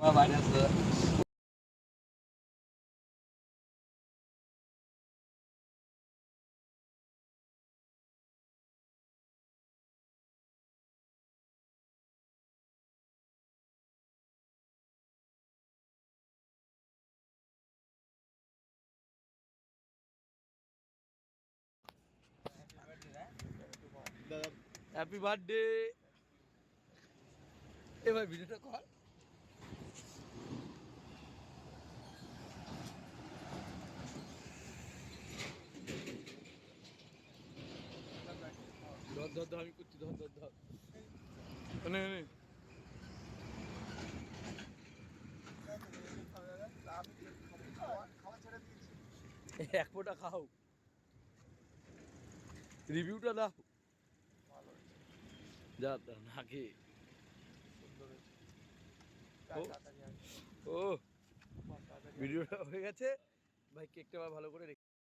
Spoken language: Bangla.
হ্যাপি বার্থডে দা হ্যাপি বার্থডে এবারে ভিডিওটা কল ধর ধর আমি করছি ধর ধর ধর নে এক ফোটা খাও রিভিউটা দাও যা না খেয়ে ও ভিডিওটা হয়ে গেছে ভাই কেকটা ভালো করে